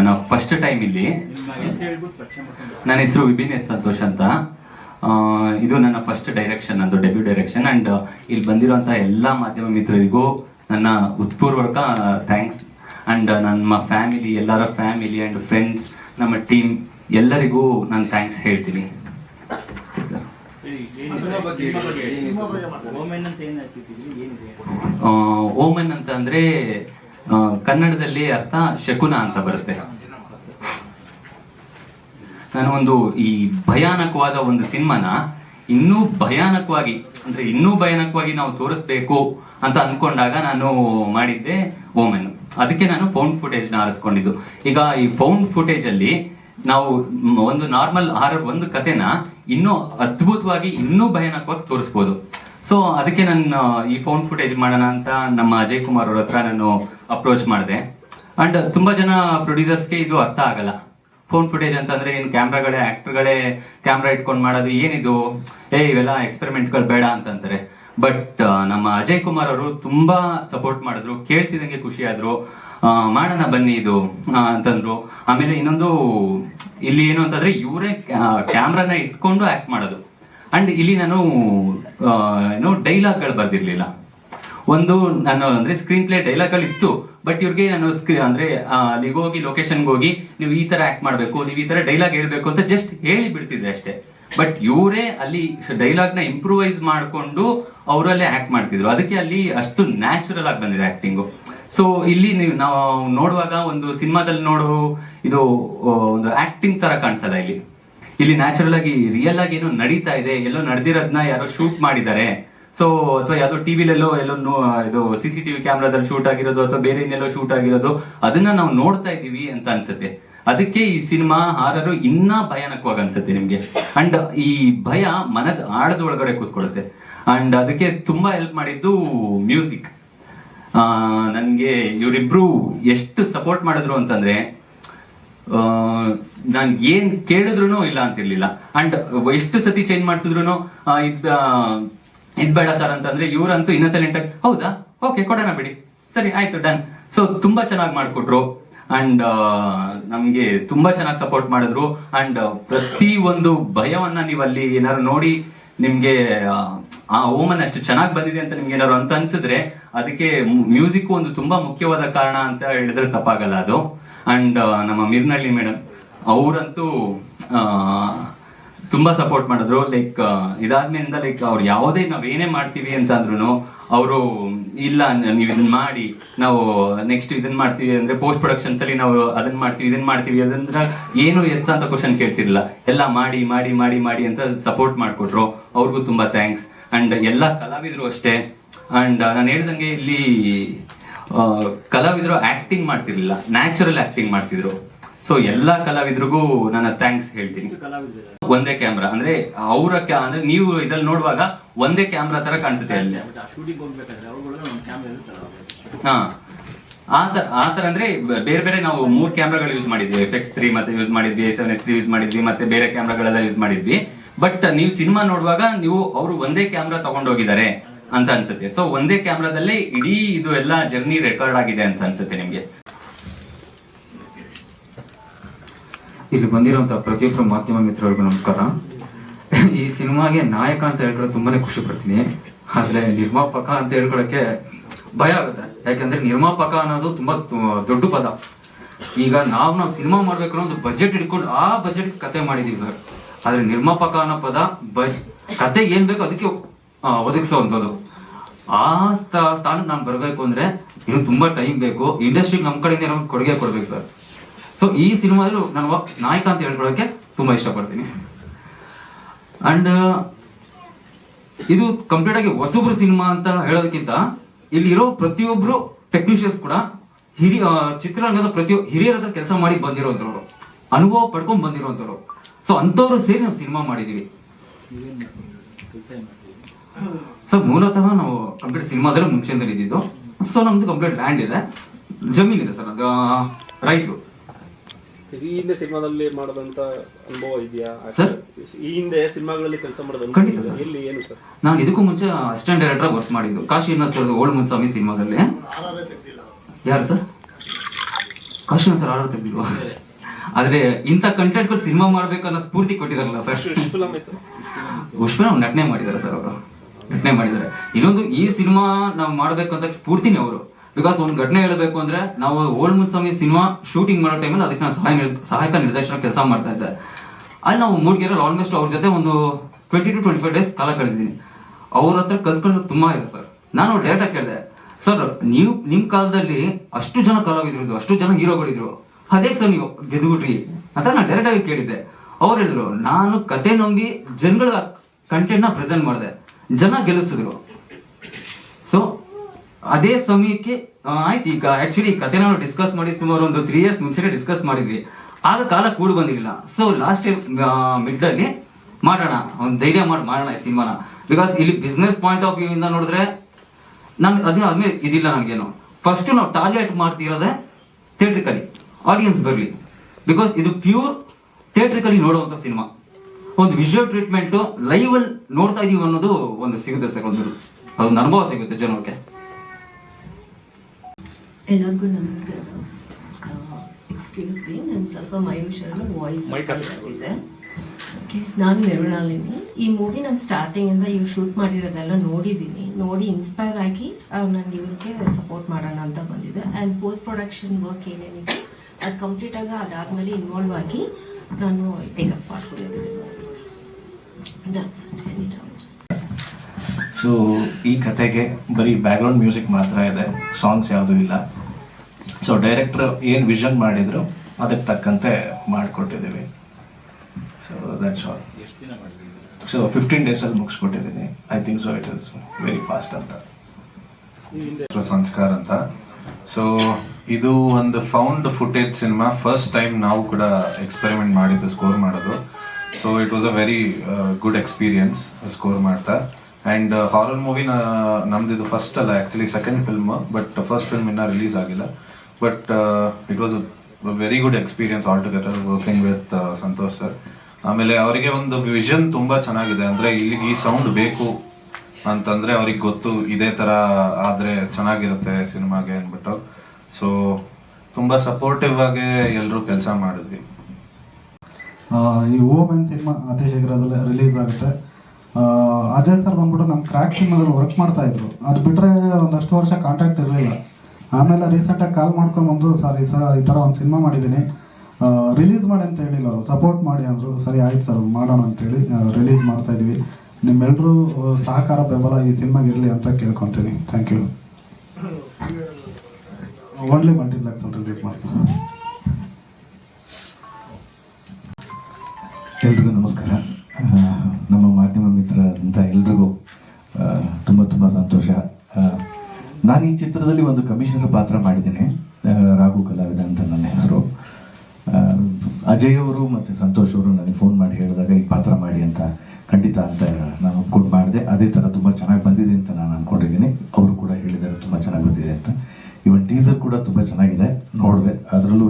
ನನ್ನ first time ಇಲ್ಲಿ. ನನ್ನ ಹೆಸರು ವಿಭಿನ್ ಎಸ್ ಸಂತೋಷ್ ಅಂತ. ಇದು ನನ್ನ ಫಸ್ಟ್ ಡೈರೆಕ್ಷನ್ ನಂದು ಡೆಬ್ಯೂ ಡೈರೆಕ್ಷನ್ ಅಂಡ್ ಇಲ್ಲಿ ಬಂದಿರುವಂತ ಎಲ್ಲ ಮಾಧ್ಯಮ ಮಿತ್ರರಿಗೂ ನನ್ನ ಉತ್ಪೂರ್ವಕ ಥ್ಯಾಂಕ್ಸ್ ಅಂಡ್ ನಮ್ಮ ಫ್ಯಾಮಿಲಿ ಎಲ್ಲರ ಫ್ಯಾಮಿಲಿ ಅಂಡ್ ಫ್ರೆಂಡ್ಸ್ ನಮ್ಮ ಟೀಮ್ ಎಲ್ಲರಿಗೂ ನಾನು ಥ್ಯಾಂಕ್ಸ್ ಹೇಳ್ತೀನಿ. ಸರ್ ಓಮೆನ್ ಅಂತ ಅಂದ್ರೆ ಕನ್ನಡದಲ್ಲಿ ಅರ್ಥ ಶಕುನ ಅಂತ ಬರುತ್ತೆ. ನಾನು ಒಂದು ಈ ಭಯಾನಕವಾದ ಒಂದು ಸಿನಿಮಾನ ಇನ್ನೂ ಭಯಾನಕವಾಗಿ, ಅಂದ್ರೆ ಇನ್ನೂ ಭಯಾನಕವಾಗಿ ನಾವು ತೋರಿಸ್ಬೇಕು ಅಂತ ಅನ್ಕೊಂಡಾಗ ನಾನು ಮಾಡಿದ್ದೆ ಓಮೆನ್ ಅದಕ್ಕೆ ನಾನು ಫೌಂಡ್ ಫುಟೇಜ್ನ ಆರಿಸ್ಕೊಂಡಿದ್ದು. ಈಗ ಈ ಫೌಂಡ್ ಫುಟೇಜ್ ಅಲ್ಲಿ ನಾವು ಒಂದು ನಾರ್ಮಲ್ ಹಾರರ್ ಒಂದು ಕಥೆನ ಇನ್ನೂ ಅದ್ಭುತವಾಗಿ, ಇನ್ನೂ ಭಯಾನಕವಾಗಿ ತೋರಿಸ್ಬೋದು. ಸೊ ಅದಕ್ಕೆ ನಾನು ಈ ಫೌಂಡ್ ಫುಟೇಜ್ ಮಾಡೋಣ ಅಂತ ನಮ್ಮ ಅಜಯ್ ಕುಮಾರ್ ಅವ್ರ ಹತ್ರ ನಾನು ಅಪ್ರೋಚ್ ಮಾಡಿದೆ. ಅಂಡ್ ತುಂಬಾ ಜನ ಪ್ರೊಡ್ಯೂಸರ್ಸ್ಗೆ ಇದು ಅರ್ಥ ಆಗಲ್ಲ. ಫೋನ್ ಫುಟೇಜ್ ಅಂತಂದ್ರೆ ಏನು ಕ್ಯಾಮ್ರಾಗಳೇ ಆಕ್ಟರ್ಗಳೇ ಕ್ಯಾಮ್ರಾ ಇಟ್ಕೊಂಡು ಮಾಡೋದು ಏನಿದು? ಏ, ಇವೆಲ್ಲ ಎಕ್ಸ್ಪೆರಿಮೆಂಟ್ಗಳು ಬೇಡ ಅಂತಂತಾರೆ ಬಟ್ ನಮ್ಮ ಅಜಯ್ ಕುಮಾರ್ ಅವರು ತುಂಬಾ ಸಪೋರ್ಟ್ ಮಾಡಿದ್ರು, ಕೇಳ್ತಿದಂಗೆ ಖುಷಿ ಆದ್ರು. ಮಾಡೋಣ ಬನ್ನಿ ಇದು ಅಂತಂದ್ರು. ಆಮೇಲೆ ಇನ್ನೊಂದು, ಇಲ್ಲಿ ಏನು ಅಂತಂದ್ರೆ ಇವರೇ ಕ್ಯಾಮ್ರಾನ ಇಟ್ಕೊಂಡು ಆಕ್ಟ್ ಮಾಡೋದು. ಅಂಡ್ ಇಲ್ಲಿ ನಾನು ಏನು ಡೈಲಾಗ್ಗಳು ಬರ್ದಿರ್ಲಿಲ್ಲ. ಒಂದು ನಾನು ಅಂದ್ರೆ ಸ್ಕ್ರೀನ್ ಪ್ಲೇ ಅಲ್ಲಿ ಇತ್ತು ಬಟ್ ಇವ್ರಿಗೆ ನಾನು ಅಂದ್ರೆ ಅಲ್ಲಿಗೆ ಹೋಗಿ ಲೊಕೇಶನ್ಗೆ ಹೋಗಿ ನೀವು ಈ ತರ ಆಕ್ಟ್ ಮಾಡ್ಬೇಕು, ನೀವು ಈ ತರ ಡೈಲಾಗ್ ಹೇಳ್ಬೇಕು ಅಂತ ಜಸ್ಟ್ ಹೇಳಿ ಬಿಡ್ತಿದ್ದೆ ಅಷ್ಟೇ. ಬಟ್ ಇವರೇ ಅಲ್ಲಿ ಡೈಲಾಗ್ನ ಇಂಪ್ರೂವೈಸ್ ಮಾಡ್ಕೊಂಡು ಅವರಲ್ಲೇ ಆಕ್ಟ್ ಮಾಡ್ತಿದ್ರು. ಅದಕ್ಕೆ ಅಲ್ಲಿ ಅಷ್ಟು ನ್ಯಾಚುರಲ್ ಆಗಿ ಬಂದಿದೆ ಆಕ್ಟಿಂಗು ಸೊ ಇಲ್ಲಿ ನೀವು ನಾವು ನೋಡುವಾಗ ಒಂದು ಸಿನಿಮಾದಲ್ಲಿ ನೋಡು, ಇದು ಒಂದು ಆಕ್ಟಿಂಗ್ ತರ ಕಾಣಿಸಲ್ಲ ಇಲ್ಲಿ. ಇಲ್ಲಿ ನ್ಯಾಚುರಲ್ ಆಗಿ ರಿಯಲ್ ಆಗಿ ಏನೋ ನಡೀತಾ ಇದೆ, ಎಲ್ಲೋ ನಡೆದಿರೋದನ್ನ ಯಾರೋ ಶೂಟ್ ಮಾಡಿದ್ದಾರೆ. ಸೊ ಅಥವಾ ಯಾವ್ದೋ ಟಿವಿಲೆಲ್ಲೋ ಎಲ್ಲೋ ಇದು ಸಿ ಸಿ ಟಿವಿ ಕ್ಯಾಮ್ರಾದಲ್ಲಿ ಶೂಟ್ ಆಗಿರೋದು ಅಥವಾ ಬೇರೆ ಇನ್ನೆಲ್ಲೋ ಶೂಟ್ ಆಗಿರೋದು, ಅದನ್ನ ನಾವು ನೋಡ್ತಾ ಇದೀವಿ ಅಂತ ಅನ್ಸುತ್ತೆ. ಅದಕ್ಕೆ ಈ ಸಿನಿಮಾ ಹಾರರು ಇನ್ನ ಭಯಾನಕವಾಗಿ ಅನ್ಸುತ್ತೆ ನಿಮ್ಗೆ. ಅಂಡ್ ಈ ಭಯ ಮನದ ಆಳದೊಳಗಡೆ ಕೂತ್ಕೊಳ್ಳುತ್ತೆ. ಅಂಡ್ ಅದಕ್ಕೆ ತುಂಬಾ ಹೆಲ್ಪ್ ಮಾಡಿದ್ದು ಮ್ಯೂಸಿಕ್. ನನ್ಗೆ ಇವರಿಬ್ರು ಎಷ್ಟು ಸಪೋರ್ಟ್ ಮಾಡಿದ್ರು ಅಂತಂದ್ರೆ ನಾನು ಏನ್ ಕೇಳಿದ್ರು ಇಲ್ಲ ಅಂತಿರ್ಲಿಲ್ಲ. ಅಂಡ್, ಎಷ್ಟು ಸತಿ ಚೇಂಜ್ ಮಾಡಿಸಿದ್ರು ಇದ್ ಬೇಡ ಸರ್ ಅಂತಂದ್ರೆ ಇವ್ರಂತೂ ಇನ್ನಸೆಲೆಂಟ್ ಆಗಿ ಹೌದಾ? ಓಕೆ ಕೊಡೋಣ ಬಿಡಿ. ಸರಿ ಆಯ್ತು ಡನ್ ಸೊ ತುಂಬಾ ಚೆನ್ನಾಗಿ ಮಾಡ್ಕೊಟ್ರು. ಅಂಡ್ ನಮ್ಗೆ ತುಂಬಾ ಚೆನ್ನಾಗಿ ಸಪೋರ್ಟ್ ಮಾಡಿದ್ರು. ಅಂಡ್ ಪ್ರತಿ ಒಂದು ಭಯವನ್ನ ನೀವು ಅಲ್ಲಿ ಏನಾದ್ರು ನೋಡಿ ನಿಮ್ಗೆ ಆ, ಓಮನ್ ಅಷ್ಟು ಚೆನ್ನಾಗಿ ಬಂದಿದೆ ಅಂತ ನಿಮ್ಗೆ ಏನಾದ್ರು ಅಂತ ಅನ್ಸಿದ್ರೆ ಅದಕ್ಕೆ ಮ್ಯೂಸಿಕ್ ಒಂದು ತುಂಬಾ ಮುಖ್ಯವಾದ ಕಾರಣ ಅಂತ ಹೇಳಿದ್ರೆ ತಪ್ಪಾಗಲ್ಲ ಅದು. ಅಂಡ್ ನಮ್ಮ ಮಿರ್ನಳ್ಳಿ ಮೇಡಮ್ ಅವರಂತೂ ತುಂಬಾ ಸಪೋರ್ಟ್ ಮಾಡಿದ್ರು. ಲೈಕ್ ಇದಾದ್ಮೇಲಿಂದ ಲೈಕ್ ಅವ್ರು ಯಾವುದೇ ನಾವ್ ಏನೇ ಮಾಡ್ತೀವಿ ಅಂತ ಅಂದ್ರು ಅವರು, ಇಲ್ಲ, ನೀವು ಇದನ್ನ ಮಾಡಿ, ನಾವು ನೆಕ್ಸ್ಟ್ ಇದನ್ನ ಮಾಡ್ತೀವಿ ಅಂದ್ರೆ ಪೋಸ್ಟ್ ಪ್ರೊಡಕ್ಷನ್ಸ್ ಅಲ್ಲಿ ನಾವು ಅದನ್ನ ಮಾಡ್ತೀವಿ ಇದನ್ನ ಮಾಡ್ತೀವಿ ಅದಂದ್ರ ಏನು ಎತ್ತ ಅಂತ ಕ್ವಶನ್ ಕೇಳ್ತಿರ್ಲಿಲ್ಲ. ಎಲ್ಲ ಮಾಡಿ ಮಾಡಿ ಮಾಡಿ ಮಾಡಿ ಅಂತ ಸಪೋರ್ಟ್ ಮಾಡ್ಕೊಟ್ರು. ಅವ್ರಿಗೂ ತುಂಬಾ ಥ್ಯಾಂಕ್ಸ್ ಅಂಡ್ ಎಲ್ಲ ಕಲಾವಿದ್ರು ಅಷ್ಟೇ. ಅಂಡ್ ನಾನು ಹೇಳ್ದಂಗೆ ಇಲ್ಲಿ ಕಲಾವಿದರು ಆಕ್ಟಿಂಗ್ ಮಾಡ್ತಿರ್ಲಿಲ್ಲ. ನ್ಯಾಚುರಲ್ ಆಕ್ಟಿಂಗ್ ಮಾಡ್ತಿದ್ರು. ಸೊ ಎಲ್ಲಾ ಕಲಾವಿದ್ರಿಗೂ ನನ್ನ ಥ್ಯಾಂಕ್ಸ್ ಹೇಳ್ತೀನಿ. ಒಂದೇ ಕ್ಯಾಮ್ರಾ ಅಂದ್ರೆ ಅವರ ಅಂದ್ರೆ ನೀವು ಇದ್ರಲ್ಲಿ ನೋಡುವಾಗ ಒಂದೇ ಕ್ಯಾಮ್ರಾ ತರ ಕಾಣಿಸುತ್ತೆ ಅಲ್ಲಿ. ಹಾ. ಆತರ ಆತರ ಅಂದ್ರೆ ಬೇರೆ ಬೇರೆ ನಾವು ಮೂರ್ ಕ್ಯಾಮ್ರಾಗಳು ಯೂಸ್ ಮಾಡಿದ್ವಿ. ಎಫ್ ಎಕ್ಸ್ ತ್ರೀ ಮತ್ತೆ ಯೂಸ್ ಮಾಡಿದ್ವಿ ಸೆವೆನ್ ಎಕ್ಸ್ ತ್ರೀ ಯೂಸ್ ಮಾಡಿದ್ವಿ ಮತ್ತೆ ಬೇರೆ ಕ್ಯಾಮ್ರಾಗಳೆಲ್ಲ ಯೂಸ್ ಮಾಡಿದ್ವಿ. ಬಟ್ ನೀವು ಸಿನಿಮಾ ನೋಡುವಾಗ ನೀವು ಅವರು ಒಂದೇ ಕ್ಯಾಮ್ರಾ ತಗೊಂಡೋಗಿದ್ದಾರೆ ಅಂತ ಅನ್ಸುತ್ತೆ. ಸೊ ಒಂದೇ ಕ್ಯಾಮ್ರಾದಲ್ಲೇ ಇಡೀ ಇದು ಎಲ್ಲ ಜರ್ನಿ ರೆಕಾರ್ಡ್ ಆಗಿದೆ ಅಂತ ಅನ್ಸುತ್ತೆ ನಿಮ್ಗೆ. ಇಲ್ಲಿ ಬಂದಿರುವಂತಹ ಪ್ರತಿಯೊಬ್ಬರು ಮಾಧ್ಯಮ ಮಿತ್ರರಿಗೂ ನಮಸ್ಕಾರ. ಈ ಸಿನಿಮಾಗೆ ನಾಯಕ ಅಂತ ಹೇಳ್ಕೊಳ್ಳೋದು ತುಂಬಾನೇ ಖುಷಿ ಪಡ್ತೀನಿ. ಆದ್ರೆ ನಿರ್ಮಾಪಕ ಅಂತ ಹೇಳ್ಕೊಳಕ್ಕೆ ಭಯ ಆಗುತ್ತೆ. ಯಾಕಂದ್ರೆ ನಿರ್ಮಾಪಕ ಅನ್ನೋದು ತುಂಬಾ ದೊಡ್ಡ ಪದ. ಈಗ ನಾವು ನಾವು ಸಿನಿಮಾ ಮಾಡ್ಬೇಕು ಅನ್ನೋ ಒಂದು ಬಜೆಟ್ ಇಟ್ಕೊಂಡು ಆ ಬಜೆಟ್ ಕತೆ ಮಾಡಿದೀವಿ ಸರ್. ಆದ್ರೆ ನಿರ್ಮಾಪಕ ಅನ್ನೋ ಪದ ಬಜ್ ಕತೆ ಏನ್ ಬೇಕು ಅದಕ್ಕೆ ಒದಗಿಸೋ ಒದಗಿಸುವಂಥದ್ದು ಆ ಸ್ಥಾ- ಸ್ಥಾನಕ್ಕೆ ನಾನು ಬರಬೇಕು ಅಂದ್ರೆ ಇನ್ನು ತುಂಬಾ ಟೈಮ್ ಬೇಕು. ಇಂಡಸ್ಟ್ರಿಗೆ ನಮ್ಮ ಕಡೆಯಿಂದ ಏನೋ ಕೊಡುಗೆ ಕೊಡ್ಬೇಕು ಸರ್. ಸೊ ಈ ಸಿನಿಮಾದಲ್ಲೂ ನಾನು ನಾಯಕ ಅಂತ ಹೇಳ್ಕೊಳ್ಳೋಕೆ ತುಂಬಾ ಇಷ್ಟಪಡ್ತೀನಿ. ಅಂಡ್ ಇದು ಕಂಪ್ಲೀಟ್ ಆಗಿ ಹೊಸಬ್ರು ಸಿನಿಮಾ ಅಂತ ಹೇಳೋದಕ್ಕಿಂತ ಇಲ್ಲಿರೋ ಪ್ರತಿಯೊಬ್ರು ಟೆಕ್ನಿಷಿಯನ್ಸ್ ಕೂಡ ಹಿರಿಯ ಚಿತ್ರರಂಗದ ಪ್ರತಿ ಹಿರಿಯರ ಹತ್ರ ಕೆಲಸ ಮಾಡಿ ಬಂದಿರೋಂಥವ್ರು. ಅನುಭವ ಪಡ್ಕೊಂಡ್ ಬಂದಿರೋಂಥವ್ರು. ಸೊ ಅಂಥವ್ರು ಸೇರಿ ನಾವು ಸಿನಿಮಾ ಮಾಡಿದೀವಿ. ಸೊ ಮೂಲತಃ ನಾವು ಕಂಪ್ಲೀಟ್ ಸಿನಿಮಾದಲ್ಲೇ ಮುಂಚೆಯಿಂದ ಇದ್ದಿದ್ದು. ಸೊ ನಮ್ದು ಕಂಪ್ಲೀಟ್ ಲ್ಯಾಂಡ್ ಇದೆ. ಜಮೀನ್ ಇದೆ ಸರ್, ಅದು ರೈತರು. ಈ ಹಿಂದೆ ಸಿನಿಮಾದಲ್ಲಿ ಮಾಡದಂತ ಅನುಭವ ಇದೆಯಾ? ಸರ್? ಈ ಹಿಂದೆ ಸಿನಿಮಾಗಳಲ್ಲಿ ಕೆಲಸ ಮಾಡೋದು ಖಂಡಿತ ಅನುಭವ ಸರ್. ಎಲ್ಲಿ ಏನು ಸರ್? ನಾನು ಇದಕ್ಕೂ ಮುಂಚೆ ಅಸಿಸ್ಟೆಂಟ್ ಡೈರೆಕ್ಟರ್ ವರ್ಕ್ ಮಾಡಿದ್ದು. ಕಾಶಿನಾಥ್ ಸರ್ ಓಲ್ಡ್ ಮುನ್ಸ್ವಾಮಿ ಸಿನಿಮಾದಲ್ಲಿ. ಯಾರು ಸರ್? ಕಾಶಿನಾಥ್ ಸರ್ ಆರ್ಡರ್ ತೆಗ್ದಿಲ್ವಾ? ಆದ್ರೆ ಇಂಥ ಕಂಟೆಂಟ್ಗಳು ಸಿನಿಮಾ ಮಾಡ್ಬೇಕನ್ನೋ ಸ್ಫೂರ್ತಿ ಕೊಟ್ಟಿದಾರಲ್ಲ ಸರ್. ಎಷ್ಟು ಫಿಲಮ್ ಪುಷ್ಪನ ನಟನೆ ಮಾಡಿದ್ದಾರೆ ಸರ್ ಅವರು. ನಟನೆ ಮಾಡಿದ್ದಾರೆ. ಇನ್ನೊಂದು ಈ ಸಿನಿಮಾ ನಾವು ಮಾಡ್ಬೇಕಂತ ಸ್ಫೂರ್ತಿನೇ ಅವರು. ಬಿಕಾಸ್ ಒಂದು ಘಟನೆ ಹೇಳಬೇಕು ಅಂದ್ರೆ ನಾವು ಓಲ್ಡ್ ಮುನ್ಸ್ವಾಮಿ ಸಿನಿಮಾ ಶೂಟಿಂಗ್ ಮಾಡೋ ಟೈಮಲ್ಲಿ ಅದಕ್ಕೆ ನಾನು ಸಹಾಯ ಸಹಾಯಕ ನಿರ್ದೇಶನ ಕೆಲಸ ಮಾಡ್ತಾ ಇದ್ದೆ. ಅಲ್ಲಿ ನಾವು ಮೂಡಿಗೆರಲ್ಲಿ ಆಲ್ಮೋಸ್ಟ್ ಅವ್ರ ಜೊತೆ ಒಂದು twenty two twenty five days ಕಾಲ ಕಳೆದಿದ್ದೀನಿ. ಅವ್ರ ಹತ್ರ ಕಲ್ತ್ಕೊಂಡು ತುಂಬಾ ಇದೆ ಸರ್. ನಾನು ಡೈರೆಕ್ಟ್ ಆಗಿ ಕೇಳಿದೆ, ಸರ್, ನೀವು ನಿಮ್ಮ ಕಾಲದಲ್ಲಿ ಅಷ್ಟು ಜನ ಕಲಾವಿದ್ರು ಅಷ್ಟು ಜನ ಹೀರೋಗಳಿದ್ರು. ಅದೇ ಸರ್ ನೀವು ಗೆದ್ಬಿಟ್ರಿ. ಅಂತ ನಾನು ಡೈರೆಕ್ಟ್ ಆಗಿ ಕೇಳಿದ್ದೆ. ಅವ್ರು ಹೇಳಿದ್ರು, ನಾನು ಕತೆ ನಂಬಿ ಜನಗಳ ಕಂಟೆಂಟ್ನ ಪ್ರೆಸೆಂಟ್ ಮಾಡಿದೆ. ಜನ ಗೆಲ್ಲಿಸಿದ್ರು ಸೊ ಅದೇ ಸಮಯಕ್ಕೆ ಆಯ್ತು, ಈಗ ಆಕ್ಚುಲಿ ಕತೆ ನಾವು ಡಿಸ್ಕಸ್ ಮಾಡಿ, ಸುಮಾರು ಒಂದು ತ್ರೀ ಇಯರ್ಸ್ ಮುಂಚೆನೆ ಡಿಸ್ಕಸ್ ಮಾಡಿದ್ವಿ. ಆಗ ಕಾಲ ಕೂಡ ಬಂದಿರಲಿಲ್ಲ. ಸೊ ಲಾಸ್ಟ್ ಮಿಡ್ ಅಲ್ಲಿ ಮಾಡೋಣ, ಒಂದು ಧೈರ್ಯ ಮಾಡಿ, ಮಾಡೋಣ ಈ ಸಿನಿಮಾನ. ಬಿಕಾಸ್ ಇಲ್ಲಿ ಬಿಸ್ನೆಸ್ ಪಾಯಿಂಟ್ ಆಫ್ ವ್ಯೂ ಇಂದ ನೋಡಿದ್ರೆ ನಮ್ಗೆ ಅದೇ ಆದ್ಮೇಲೆ ಇದಿಲ್ಲ ನನಗೇನು. ಫಸ್ಟ್ ನಾವು ಟಾರ್ಗೆಟ್ ಮಾಡ್ತಿರೋದೆ ಥಿಯೇಟ್ರಿಕಲಿ ಆಡಿಯನ್ಸ್ ಬರಲಿ. ಬಿಕಾಸ್ ಇದು ಪ್ಯೂರ್ ಥಿಯೇಟ್ರಿಕಲಿ ನೋಡುವಂಥ ಸಿನಿಮಾ. ಒಂದು ವಿಜುವಲ್ ಟ್ರೀಟ್ಮೆಂಟ್ ಲೈವ್ ಅಲ್ಲಿ ನೋಡ್ತಾ ಇದೀವಿ ಅನ್ನೋದು ಒಂದು ಸಿಗುತ್ತೆ ಸರ್, ಒಂದು ಅದೊಂದು ಅನುಭವ ಸಿಗುತ್ತೆ ಜನಕ್ಕೆ. ಎಲ್ಲರಿಗೂ ನಮಸ್ಕಾರ ಎಕ್ಸ್ಕ್ಯೂಸ್ ಮೀ ನಾನು ಸ್ವಲ್ಪ ಮಯೂಷರ ವಾಯ್ಸ್. ಇದೆ ಓಕೆ ನಾನು ಮೆರುಣಾಲಿನಿ ಈ ಮೂವಿ ನಾನು ಸ್ಟಾರ್ಟಿಂಗಿಂದ ಇವ್ರು ಶೂಟ್ ಮಾಡಿರೋದೆಲ್ಲ ನೋಡಿದ್ದೀನಿ. ನೋಡಿ ಇನ್ಸ್ಪೈರ್ ಆಗಿ ನಾನು ಇವ್ರಿಗೆ ಸಪೋರ್ಟ್ ಮಾಡೋಣ ಅಂತ ಬಂದಿದ್ದೆ ಆ್ಯಂಡ್ ಪೋಸ್ಟ್ ಪ್ರೊಡಕ್ಷನ್ ವರ್ಕ್ ಏನೇನಿದೆ ಅದು ಕಂಪ್ಲೀಟಾಗಿ ಅದಾದಮೇಲೆ ಇನ್ವಾಲ್ವ್ ಆಗಿ ನಾನು ಟೇಕಪ್ ಮಾಡ್ಕೊಂಡಿದ್ದೀನಿ. That's it any doubt so ಈ ಕತೆಗೆ ಬರೀ ಬ್ಯಾಕ್ಗ್ರೌಂಡ್ ಮ್ಯೂಸಿಕ್ ಮಾತ್ರ ಇದೆ. ಸಾಂಗ್ಸ್ ಯಾವುದೂ ಇಲ್ಲ. ಸೊ ಡೈರೆಕ್ಟ್ರ್ ಏನು ವಿಷನ್ ಮಾಡಿದ್ರು, ಅದಕ್ಕೆ ತಕ್ಕಂತೆ ಮಾಡಿಕೊಟ್ಟಿದ್ದೀವಿ. So that's all so fifteen ಡೇಸಲ್ಲಿ ಮುಗಿಸ್ಕೊಟ್ಟಿದ್ದೀನಿ. I think so it is very fast ಅಂತ. ಸಂಸ್ಕಾರ ಅಂತ. ಸೊ ಇದು ಒಂದು found footage cinema first time ನಾವು ಕೂಡ ಎಕ್ಸ್ಪೆರಿಮೆಂಟ್ ಮಾಡಿದ್ದು ಸ್ಕೋರ್ ಮಾಡೋದು. So it was a very good experience score ಮಾಡ್ತಾ. ಆ್ಯಂಡ್ ಹಾರರ್ ಮೂವಿ ನಮ್ದು ಇದು ಫಸ್ಟ್ ಅಲ್ಲ actually second film but first film ಇನ್ನೂ ರಿಲೀಸ್ ಆಗಿಲ್ಲ. But it was very good experience all together working with Santosh sir ಆಮೇಲೆ ಅವರಿಗೆ ಒಂದು vision ತುಂಬಾ ಚೆನ್ನಾಗಿದೆ. ಅಂದ್ರೆ ಇಲ್ಲಿಗೆ ಈ ಸೌಂಡ್ ಬೇಕು ಅಂತಂದ್ರೆ ಅವ್ರಿಗೆ ಗೊತ್ತು, ಇದೇ ತರ ಆದ್ರೆ ಚೆನ್ನಾಗಿರುತ್ತೆ ಸಿನಿಮಾಗೆ ಅಂದ್ಬಿಟ್ಟು. ಸೊ ತುಂಬಾ ಸಪೋರ್ಟಿವ್ ಆಗಿ ಎಲ್ಲರೂ ಕೆಲಸ ಮಾಡಿದ್ವಿ. ಈ ಓಮೆನ್ ಸಿನಿಮಾ ಅತಿ ಶೀಘ್ರದಲ್ಲೇ ರಿಲೀಸ್ ಆಗುತ್ತೆ ಅಜಯ್ ಸರ್ ಬಂದ್ಬಿಟ್ಟು ನಮ್ಮ ಕ್ರ್ಯಾಕ್ ಸಿನಿಮಾದಲ್ಲಿ ವರ್ಕ್ ಮಾಡ್ತಾ ಇದ್ರು. ಅದು ಬಿಟ್ಟರೆ ಒಂದಷ್ಟು ವರ್ಷ ಕಾಂಟ್ಯಾಕ್ಟ್ ಇರಲಿಲ್ಲ. ಆಮೇಲೆ ರೀಸೆಂಟಾಗಿ ಕಾಲ್ ಮಾಡ್ಕೊಂಬಂದು ಸರ್ ಈ ಸರ್ ಈ ಥರ ಒಂದು ಸಿನಿಮಾ ಮಾಡಿದ್ದೀನಿ. ರಿಲೀಸ್ ಮಾಡಿ ಅಂತ ಹೇಳಿಲ್ಲ ಅವರು. ಸಪೋರ್ಟ್ ಮಾಡಿ. ಅಂದರು ಸರಿ ಆಯ್ತು ಸರ್ ಮಾಡೋಣ ಅಂತೇಳಿ ರಿಲೀಸ್ ಮಾಡ್ತಾ ಇದೀವಿ. ನಿಮ್ಮೆಲ್ಲರೂ ಸಹಕಾರ ಬೆಂಬಲ ಈ ಸಿನಿಮಾಗೆ ಇರಲಿ ಅಂತ ಕೇಳ್ಕೊತೀನಿ. ಥ್ಯಾಂಕ್ ಯು ಓನ್ಲಿ ಮಲ್ಟಿಪ್ಲೆಕ್ಸ್ ಅಲ್ಲಿ ರಿಲೀಸ್ ಮಾಡ್ತೀನಿ ಎಲ್ರಿಗೂ ನಮಸ್ಕಾರ. ನಮ್ಮ ಮಾಧ್ಯಮ ಮಿತ್ರರಾದಂಥ ಎಲ್ರಿಗೂ ಆ, ತುಂಬ ತುಂಬ ಸಂತೋಷ. ನಾನು ಈ ಚಿತ್ರದಲ್ಲಿ ಒಂದು ಕಮಿಷನರ್ ಪಾತ್ರ ಮಾಡಿದ್ದೇನೆ ರಾಘು ಕಲಾವಿದ ಅಂತ ನನ್ನ ಹೆಸರು. ಅಜಯ್ ಅವರು ಮತ್ತು ಸಂತೋಷ್ ಅವರು ನನಗೆ ಫೋನ್ ಮಾಡಿ ಹೇಳಿದಾಗ ಈ ಪಾತ್ರ ಮಾಡಿ ಅಂತ, ಖಂಡಿತ ಅಂತ ನಾನು ಕೂಡ ಮಾಡಿದೆ. ಅದೇ ಥರ ತುಂಬ ಚೆನ್ನಾಗಿ ಬಂದಿದೆ ಅಂತ ನಾನು ಅಂದ್ಕೊಂಡಿದ್ದೀನಿ ಅವರು ಕೂಡ ಹೇಳಿದ್ದಾರೆ, ತುಂಬ ಚೆನ್ನಾಗಿ ಬಂದಿದೆ ಅಂತ. ಇವನ್ ಟೀಸರ್ ಕೂಡ ತುಂಬ ಚೆನ್ನಾಗಿದೆ, ನೋಡಿದೆ. ಅದರಲ್ಲೂ